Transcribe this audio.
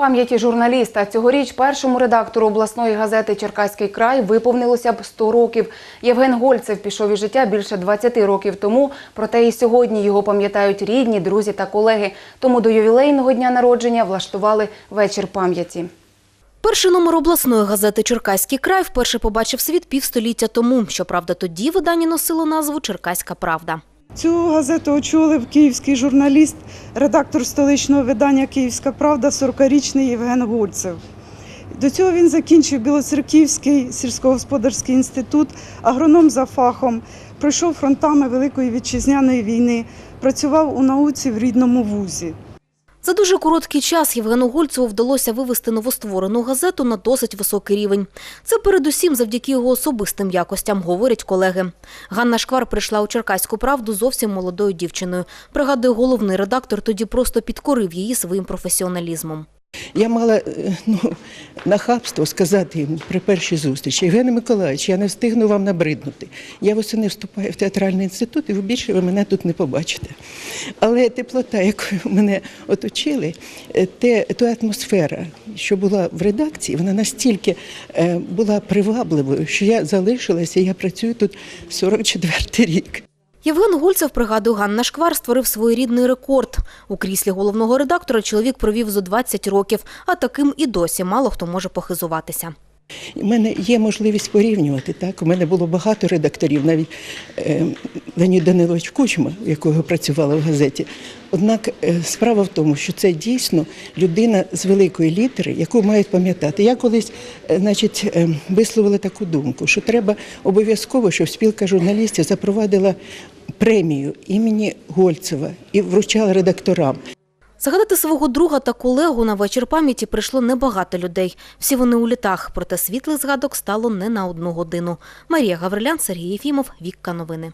Пам'яті журналіста цьогоріч першому редактору обласної газети Черкаський край виповнилося б 100 років. Євген Гольцев пішов із життя більше 20 років тому. Проте і сьогодні його пам'ятають рідні, друзі та колеги. Тому до ювілейного дня народження влаштували вечір пам'яті. Перший номер обласної газети Черкаський край вперше побачив світ півстоліття тому. Щоправда, тоді видання носило назву Черкаська Правда. Цю газету очолив київський журналіст, редактор столичного видання Київська Правда, 40-річний Євген Гольцев. До цього він закінчив Білоцерківський сільськогосподарський інститут, агроном за фахом, пройшов фронтами Великої вітчизняної війни, працював у науці в рідному вузі. За дуже короткий час Євгену Гольцеву вдалося вивести новостворену газету на досить високий рівень. Це передусім завдяки його особистим якостям, говорять колеги. Ганна Шквар прийшла у Черкаську правду зовсім молодою дівчиною. Пригадує, головний редактор тоді просто підкорив її своїм професіоналізмом. Я мала е, ну, нахабство сказати йому при першій зустрічі, Євгене Миколаївич, я не встигну вам набриднути. Я восени вступаю в театральний інститут, і ви більше ви мене тут не побачите. Але теплота, якою мене оточили, е, те, та атмосфера, що була в редакції, вона настільки е, була привабливою, що я залишилася, я працюю тут 44 рік. Євген Гульцев пригадує Ганна Шквар, створив своєрідний рекорд. У кріслі головного редактора чоловік провів зо 20 років, а таким і досі мало хто може похизуватися. У мене є можливість порівнювати. Так, у мене було багато редакторів, навіть е, Леонід Данилович Кучма, якого працювала в газеті. Однак е, справа в тому, що це дійсно людина з великої літери, яку мають пам'ятати. Я колись, е, значить, е, висловила таку думку, що треба обов'язково, щоб спілка журналістів запровадила премію імені Гольцева і вручала редакторам. Загадати свого друга та колегу на вечір пам'яті прийшло небагато людей. Всі вони у літах, проте світлих згадок стало не на одну годину. Марія Гаврилян, Сергій Єфімов, Вікка Новини.